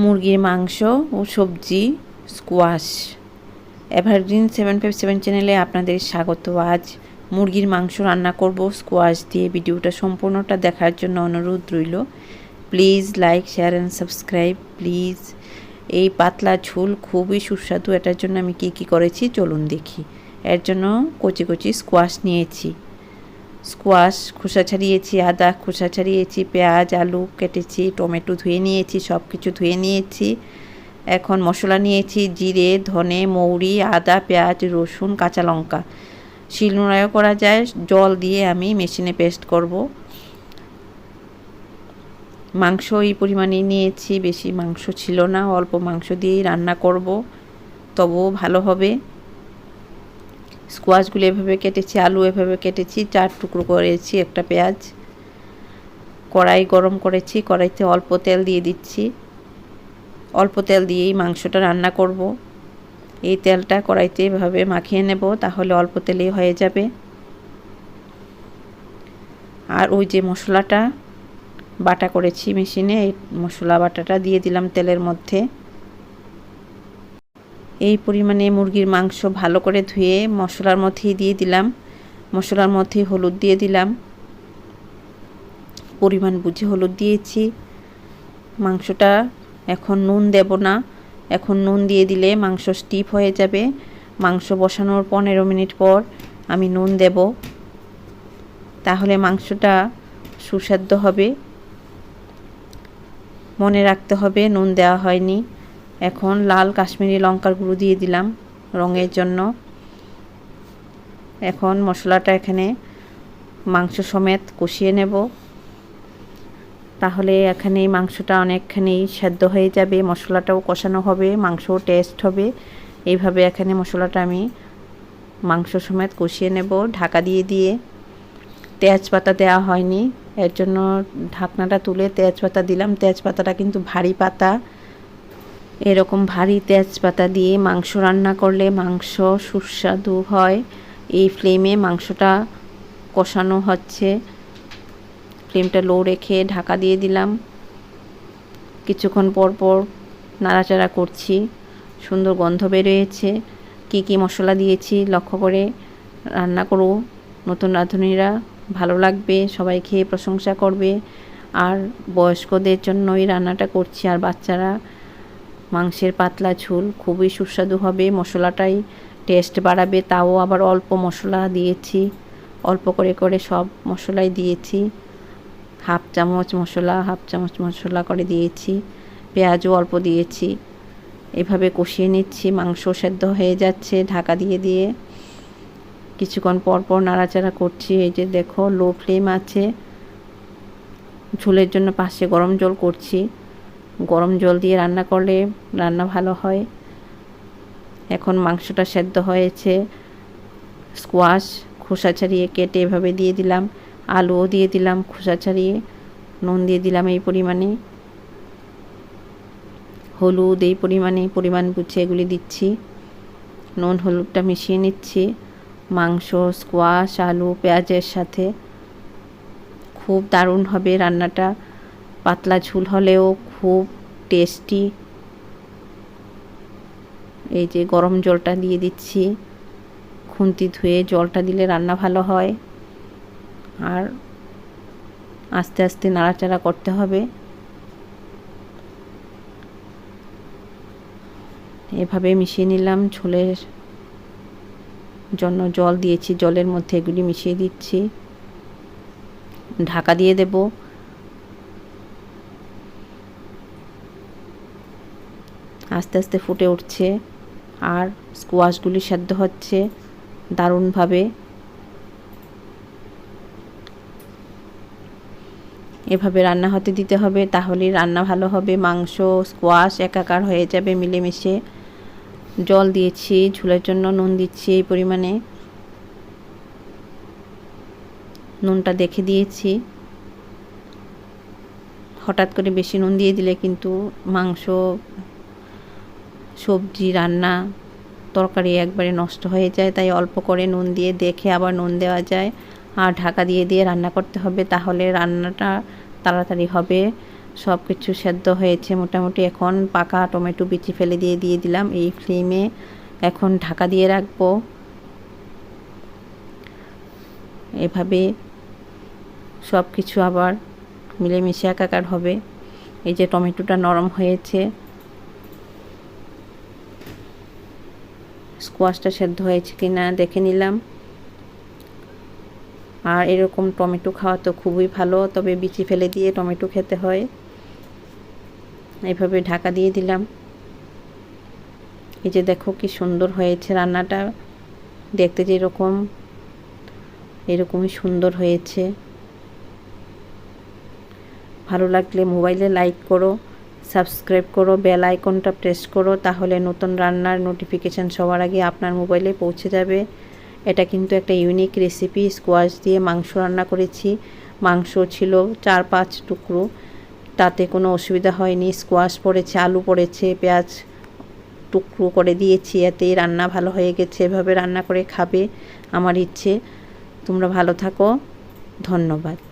মুরগির মাংস ও সবজি squash evergreen seven five seven চ্যানেলে আপনাদের স্বাগত। আজ মুরগির মাংস রান্না করব স্কোয়াশ দিয়ে ভিডিওটা সম্পূর্ণটা দেখার জন্য অনুরোধ রইল। Please like share and subscribe please এই পাতলা ঝোল খুবই সুস্বাদু, এটার জন্য আমি কি কি করেছি চলুন দেখি। এর জন্য কচি কচি স্কোয়াশ নিয়েছি। স্কোয়াশ খোসা ছাড়িয়েছি, আদা খোসা ছাড়িয়েছি, পেঁয়াজ, আলু কেটেছি, টমেটো ধুয়ে নিয়েছি সব কিছু ধুয়ে নিয়েছি। এখন মশলা নিয়েছি, জিরে, ধনে, মৌরি, আদা, পেঁয়াজ, রসুন, কাঁচা লঙ্কা। শিল শিলনোড়াও করা যায়, জল দিয়ে আমি মেশিনে পেস্ট করব। মাংস এই পরিমাণে নিয়েছি, বেশি মাংস ছিল না, অল্প মাংস দিয়েই রান্না করব, তবুও ভালো হবে। স্কোয়াশগুলো এভাবে কেটেছি, আলু এভাবে কেটেছি, চার টুকরো করেছি, একটা পেঁয়াজ। কড়াই গরম করেছি, কড়াইতে অল্প তেল দিয়ে দিচ্ছি। অল্প তেল দিয়েই মাংসটা রান্না করব। এই তেলটা কড়াইতে এভাবে মাখিয়ে নেব, তাহলে অল্প তেলেই হয়ে যাবে। আর ওই যে মশলাটা, বাটা করেছি মেশিনে, এই মশলা বাটাটা দিয়ে দিলাম তেলের মধ্যে। এই পরিমাণে মুরগির মাংস ভালো করে ধুয়ে মশলার মধ্যেই দিয়ে দিলাম। মশলার মধ্যে হলুদ দিয়ে দিলাম। পরিমাণ বুঝে হলুদ দিয়েছি। মাংসটা এখন নুন দেব না। এখন নুন দিয়ে দিলে মাংস স্টিপ হয়ে যাবে। মাংস বসানোর পনেরো মিনিট পর আমি নুন দেব। তাহলে মাংসটা সুস্বাদ্য হবে। মনে রাখতে হবে নুন দেওয়া হয়নি। এখন লাল কাশ্মীরি লঙ্কার গুঁড়ো দিয়ে দিলাম রঙের জন্য। এখন মশলাটা এখানে মাংস সমেত কষিয়ে নেব। তাহলে এখানে মাংসটা অনেকখানি সেদ্ধ হয়ে যাবে, মশলাটাও কষানো হবে, মাংসও টেস্ট হবে। এইভাবে এখানে মশলাটা আমি মাংস সমেত কষিয়ে নেব ঢাকা দিয়ে দিয়ে। তেজপাতা দেওয়া হয়নি, এর জন্য ঢাকনাটা তুলে তেজপাতা দিলাম। তেজপাতাটা কিন্তু ভারী পাতা। এরকম ভারী তেজপাতা দিয়ে মাংস রান্না করলে মাংস সুস্বাদু হয়। এই ফ্লেমে মাংসটা কষানো হচ্ছে। ফ্লেমটা লো রেখে ঢাকা দিয়ে দিলাম। কিছুক্ষণ পর পর নাড়াচাড়া করছি। সুন্দর গন্ধ বেরোয়েছে। কি কি মশলা দিয়েছি লক্ষ্য করে রান্না করো। নতুন রাঁধুনিরা, ভালো লাগবে, সবাই খেয়ে প্রশংসা করবে। আর বয়স্কদের জন্যই রান্নাটা করছি। আর বাচ্চারা মাংসের পাতলা ঝোল, খুবই সুস্বাদু হবে, মশলাটাই টেস্ট বাড়াবে, তাও আবার অল্প মশলা দিয়েছি, অল্প করে করে সব মশলাই দিয়েছি, হাফ চামচ মশলা, হাফ চামচ মশলা করে দিয়েছি, পেঁয়াজও অল্প দিয়েছি, এভাবে কষিয়ে নিচ্ছি, মাংস সেদ্ধ হয়ে যাচ্ছে, ঢাকা দিয়ে দিয়ে, কিছুক্ষণ পর পর নাড়াচাড়া করছি, এই যে দেখো লো ফ্লেম আছে, ঝোলের জন্য পাশে গরম জল করছি গরম জল দিয়ে রান্না করলে রান্না ভালো হয়। এখন মাংসটা সেদ্ধ হয়েছে। স্কোয়াশ খোসা ছাড়িয়ে কেটে এভাবে দিয়ে দিলাম। আলুও দিয়ে দিলাম, খোসা ছাড়িয়ে। নুন দিয়ে দিলাম এই পরিমাণে। হলুদ এই পরিমাণে, পরিমাণ বুঝে এগুলি দিচ্ছি। নুন, হলুদটা মিশিয়ে নিচ্ছি। মাংস স্কোয়াশ আলু, পেঁয়াজের সাথে। খুব দারুণ হবে রান্নাটা। পাতলা ঝুল হলেও খুব টেস্টি এই যে গরম জলটা দিয়ে দিচ্ছি। খুন্তি ধুয়ে জলটা দিলে রান্না ভালো হয়। আর আস্তে আস্তে নাড়াচাড়া করতে হবে। এভাবে মিশিয়ে নিলাম ঝোলের জন্য জল দিয়েছি, জলের মধ্যে এগুলি মিশিয়ে দিচ্ছি। ঢাকা দিয়ে দেব। আস্তে আস্তে ফুটে উঠছে আর স্কোয়াশগুলি সেদ্ধ হচ্ছে দারুণভাবে। এভাবে রান্না হতে দিতে হবে, তাহলেই রান্না ভালো হবে। মাংস স্কোয়াশ একাকার হয়ে যাবে মিলেমিশে। জল দিয়েছি, ঝুলের জন্য নুন দিচ্ছি এই পরিমাণে। নুনটা দেখে দিয়েছি। হঠাৎ করে বেশি নুন দিয়ে দিলে কিন্তু মাংস সবজি, রান্না, তরকারি একবারে নষ্ট হয়ে যায়, তাই অল্প করে নুন দিয়ে দেখে আবার নুন দেওয়া যায়। আর ঢাকা দিয়ে দিয়ে রান্না করতে হবে, তাহলে রান্নাটা তাড়াতাড়ি হবে। সব কিছু সেদ্ধ হয়েছে মোটামুটি। এখন পাকা টমেটো বিচি ফেলে দিয়ে দিয়ে দিলাম এই ফ্লেমে। এখন ঢাকা দিয়ে রাখব। এভাবে সব কিছু আবার মিলেমিশে একাকার হবে। এই যে টমেটোটা নরম হয়েছে স্কোয়াশটা সেদ্ধ হয়েছে কি না দেখে নিলাম। আর এরকম টমেটো খাওয়া তো খুবই ভালো, তবে বিচি ফেলে দিয়ে টমেটো খেতে হয়। এভাবে ঢাকা দিয়ে দিলাম। এই যে দেখো কি সুন্দর হয়েছে রান্নাটা। দেখতে যেরকম এরকমই সুন্দর হয়েছে। ভালো লাগলে মোবাইলে লাইক করো। সাবস্ক্রাইব করো, বেল আইকনটা প্রেস করো, তাহলে নতুন রান্নার নোটিফিকেশান সবার আগে আপনার মোবাইলে পৌঁছে যাবে। এটা কিন্তু একটা ইউনিক রেসিপি স্কোয়াশ দিয়ে মাংস রান্না করেছি। মাংস ছিল চার পাঁচ টুকরো। তাতে কোনো অসুবিধা হয়নি। স্কোয়াশ পড়েছে, আলু পড়েছে, পেঁয়াজ টুকরো করে দিয়েছি। এতেই রান্না ভালো হয়ে গেছে। এভাবে রান্না করে খাবে আমার ইচ্ছে। তোমরা ভালো থাকো। ধন্যবাদ।